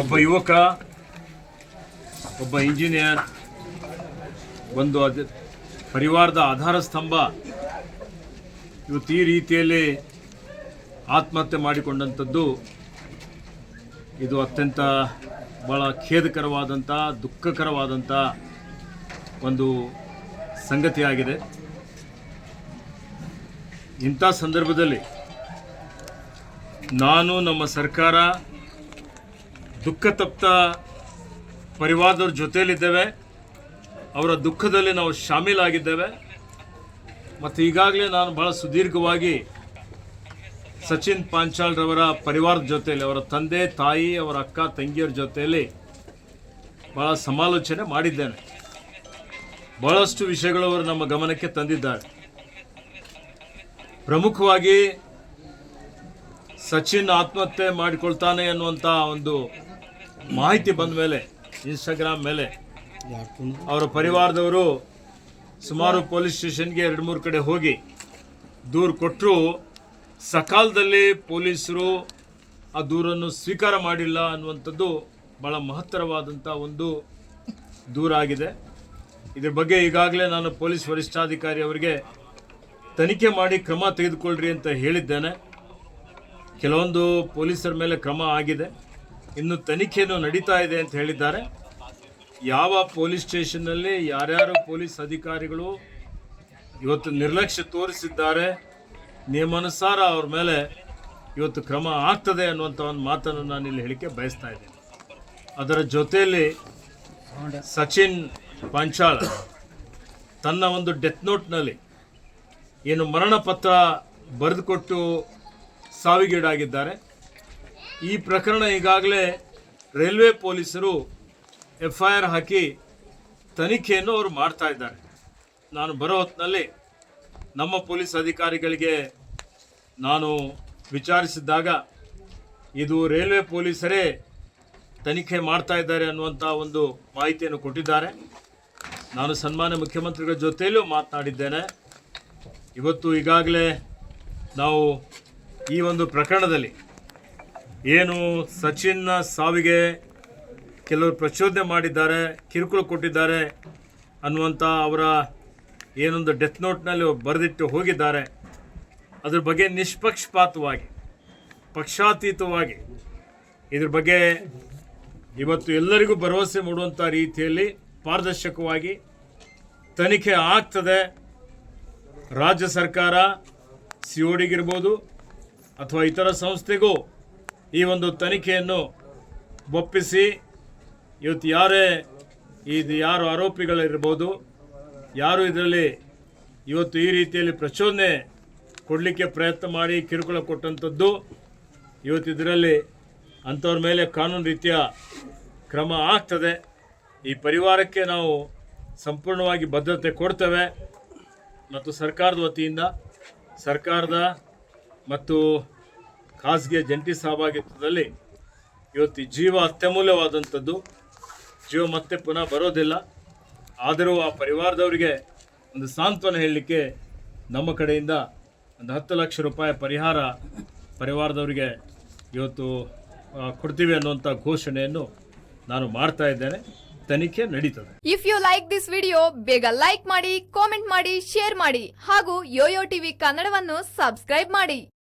ಒಬ್ಬ ಯುವಕ, ಒಬ್ಬ ಇಂಜಿನಿಯರ್ ಒಂದು ಅದ ಪರಿವಾರದ ಆಧಾರ ಸ್ತಂಭ. ಇವತ್ತು ಈ ರೀತಿಯಲ್ಲಿ ಆತ್ಮಹತ್ಯೆ ಮಾಡಿಕೊಂಡಂಥದ್ದು ಇದು ಅತ್ಯಂತ ಭಾಳ ಖೇದಕರವಾದಂಥ, ದುಃಖಕರವಾದಂಥ ಒಂದು ಸಂಗತಿಯಾಗಿದೆ. ಇಂಥ ಸಂದರ್ಭದಲ್ಲಿ ನಾನು ನಮ್ಮ ಸರ್ಕಾರ ದುಃಖ ತಪ್ತ ಪರಿವಾರದವ್ರ ಜೊತೆಯಲ್ಲಿದ್ದೇವೆ. ಅವರ ದುಃಖದಲ್ಲಿ ನಾವು ಶಾಮೀಲಾಗಿದ್ದೇವೆ. ಮತ್ತು ಈಗಾಗಲೇ ನಾನು ಬಹಳ ಸುದೀರ್ಘವಾಗಿ ಸಚಿನ್ ಪಾಂಚಾಳ್ರವರ ಪರಿವಾರದ ಜೊತೆಯಲ್ಲಿ, ಅವರ ತಂದೆ, ತಾಯಿ, ಅವರ ಅಕ್ಕ, ತಂಗಿಯರ ಜೊತೆಯಲ್ಲಿ ಭಾಳ ಸಮಾಲೋಚನೆ ಮಾಡಿದ್ದೇನೆ. ಬಹಳಷ್ಟು ವಿಷಯಗಳು ಅವರು ನಮ್ಮ ಗಮನಕ್ಕೆ ತಂದಿದ್ದಾರೆ. ಪ್ರಮುಖವಾಗಿ ಸಚಿನ್ ಆತ್ಮಹತ್ಯೆ ಮಾಡಿಕೊಳ್ತಾನೆ ಅನ್ನುವಂಥ ಒಂದು ಮಾಹಿತಿ ಬಂದ ಮೇಲೆ ಇನ್ಸ್ಟಾಗ್ರಾಮ್ ಮೇಲೆ, ಅವರ ಪರಿವಾರದವರು ಸುಮಾರು ಪೊಲೀಸ್ ಸ್ಟೇಷನ್ಗೆ ಎರಡು ಮೂರು ಕಡೆ ಹೋಗಿ ದೂರು ಕೊಟ್ಟರು ಸಕಾಲದಲ್ಲಿ ಪೊಲೀಸರು ಆ ದೂರನ್ನು ಸ್ವೀಕಾರ ಮಾಡಿಲ್ಲ ಅನ್ನುವಂಥದ್ದು ಭಾಳ ಮಹತ್ತರವಾದಂಥ ಒಂದು ದೂರ ಆಗಿದೆ. ಇದ್ರ ಬಗ್ಗೆ ಈಗಾಗಲೇ ನಾನು ಪೊಲೀಸ್ ವರಿಷ್ಠಾಧಿಕಾರಿ ಅವರಿಗೆ ತನಿಖೆ ಮಾಡಿ ಕ್ರಮ ತೆಗೆದುಕೊಳ್ಳ್ರಿ ಅಂತ ಹೇಳಿದ್ದೇನೆ. ಕೆಲವೊಂದು ಪೊಲೀಸರ ಮೇಲೆ ಕ್ರಮ ಆಗಿದೆ. ಇನ್ನು ತನಿಖೆಯನ್ನು ನಡೀತಾ ಇದೆ ಅಂತ ಹೇಳಿದ್ದಾರೆ. ಯಾವ ಪೊಲೀಸ್ ಸ್ಟೇಷನ್ನಲ್ಲಿ ಯಾರ್ಯಾರು ಪೊಲೀಸ್ ಅಧಿಕಾರಿಗಳು ಇವತ್ತು ನಿರ್ಲಕ್ಷ್ಯ ತೋರಿಸಿದ್ದಾರೆ, ನಿಯಮಾನುಸಾರ ಅವ್ರ ಮೇಲೆ ಇವತ್ತು ಕ್ರಮ ಆಗ್ತದೆ ಅನ್ನುವಂಥ ಒಂದು ಮಾತನ್ನು ನಾನು ಇಲ್ಲಿ ಹೇಳಿಕೆ ಬಯಸ್ತಾ ಇದ್ದೀನಿ. ಅದರ ಜೊತೆಯಲ್ಲಿ ಸಚಿನ್ ಪಾಂಚಾಳ್ ತನ್ನ ಒಂದು ಡೆತ್ ನೋಟ್ನಲ್ಲಿ ಏನು ಮರಣ ಪತ್ರ ಬರೆದುಕೊಟ್ಟು ಸಾವಿಗೀಡಾಗಿದ್ದಾರೆ. ಈ ಪ್ರಕರಣ ಈಗಾಗಲೇ ರೈಲ್ವೆ ಪೊಲೀಸರು ಎಫ್ ಐ ಆರ್ ಹಾಕಿ ತನಿಖೆಯನ್ನು ಅವರು ಮಾಡ್ತಾ ಇದ್ದಾರೆ. ನಾನು ಬರೋ ಹೊತ್ತಿನಲ್ಲಿ ನಮ್ಮ ಪೊಲೀಸ್ ಅಧಿಕಾರಿಗಳಿಗೆ ನಾನು ವಿಚಾರಿಸಿದ್ದಾಗ ಇದು ರೈಲ್ವೆ ಪೊಲೀಸರೇ ತನಿಖೆ ಮಾಡ್ತಾ ಇದ್ದಾರೆ ಅನ್ನುವಂಥ ಒಂದು ಮಾಹಿತಿಯನ್ನು ಕೊಟ್ಟಿದ್ದಾರೆ. ನಾನು ಸನ್ಮಾನ್ಯ ಮುಖ್ಯಮಂತ್ರಿಗಳ ಜೊತೆಯಲ್ಲೂ ಮಾತನಾಡಿದ್ದೇನೆ. ಇವತ್ತು ಈಗಾಗಲೇ ನಾವು ಈ ಒಂದು ಪ್ರಕರಣದಲ್ಲಿ ಏನು ಸಚಿನ್ನ ಸಾವಿಗೆ ಕೆಲವರು ಪ್ರಚೋದನೆ ಮಾಡಿದ್ದಾರೆ, ಕಿರುಕುಳ ಕೊಟ್ಟಿದ್ದಾರೆ ಅನ್ನುವಂಥ ಅವರ ಏನೊಂದು ಡೆತ್ ನೋಟ್ನಲ್ಲಿ ಬರೆದಿಟ್ಟು ಹೋಗಿದ್ದಾರೆ. ಅದ್ರ ಬಗ್ಗೆ ನಿಷ್ಪಕ್ಷಪಾತವಾಗಿ, ಪಕ್ಷಾತೀತವಾಗಿ, ಇದ್ರ ಬಗ್ಗೆ ಇವತ್ತು ಎಲ್ಲರಿಗೂ ಭರವಸೆ ಮೂಡುವಂಥ ರೀತಿಯಲ್ಲಿ ಪಾರದರ್ಶಕವಾಗಿ ತನಿಖೆ ಆಗ್ತದೆ. ರಾಜ್ಯ ಸರ್ಕಾರ ಸಿ ಒ ಡಿಗಿರ್ಬೋದು ಅಥವಾ ಇತರ ಸಂಸ್ಥೆಗೂ ಈ ಒಂದು ತನಿಖೆಯನ್ನು ಒಪ್ಪಿಸಿ, ಇವತ್ತು ಯಾರೇ ಇದು ಯಾರು ಆರೋಪಿಗಳಿರ್ಬೋದು, ಯಾರು ಇದರಲ್ಲಿ ಇವತ್ತು ಈ ರೀತಿಯಲ್ಲಿ ಪ್ರಚೋದನೆ ಕೊಡಲಿಕ್ಕೆ ಪ್ರಯತ್ನ ಮಾಡಿ ಕಿರುಕುಳ ಕೊಟ್ಟಂಥದ್ದು, ಇವತ್ತು ಇದರಲ್ಲಿ ಅಂಥವ್ರ ಮೇಲೆ ಕಾನೂನು ರೀತಿಯ ಕ್ರಮ ಆಗ್ತದೆ. ಈ ಪರಿವಾರಕ್ಕೆ ನಾವು ಸಂಪೂರ್ಣವಾಗಿ ಭದ್ರತೆ ಕೊಡ್ತೇವೆ. ಮತ್ತು ಸರ್ಕಾರದ ವತಿಯಿಂದ, ಸರ್ಕಾರದ ಮತ್ತು ಖಾಸಗಿಯ ಜಂಟಿ ಸಹಭಾಗಿತ್ವದಲ್ಲಿ ಇವತ್ತು ಜೀವ ಅತ್ಯಮೂಲ್ಯವಾದಂಥದ್ದು. ಜೀವ ಮತ್ತೆ ಪುನಃ ಬರೋದಿಲ್ಲ. ಆದರೂ ಆ ಪರಿವಾರದವರಿಗೆ ಒಂದು ಸಾಂತ್ವನ ಹೇಳಲಿಕ್ಕೆ ನಮ್ಮ ಕಡೆಯಿಂದ ಒಂದು ಹತ್ತು ಲಕ್ಷ ರೂಪಾಯಿ ಪರಿಹಾರ ಪರಿವಾರದವರಿಗೆ ಇವತ್ತು ಕೊಡ್ತೀವಿ ಅನ್ನುವಂಥ ಘೋಷಣೆಯನ್ನು ನಾನು ಮಾಡ್ತಾ ಇದ್ದೇನೆ. ತನಿಖೆ ನಡೀತದೆ. If you like this video ಬೇಗ ಲೈಕ್ ಮಾಡಿ ಕಾಮೆಂಟ್ ಮಾಡಿ ಶೇರ್ ಮಾಡಿ ಹಾಗೂ ಯೋಯೋ ಟಿವಿ ಕನ್ನಡವನ್ನು ಸಬ್ಸ್ಕ್ರೈಬ್ ಮಾಡಿ.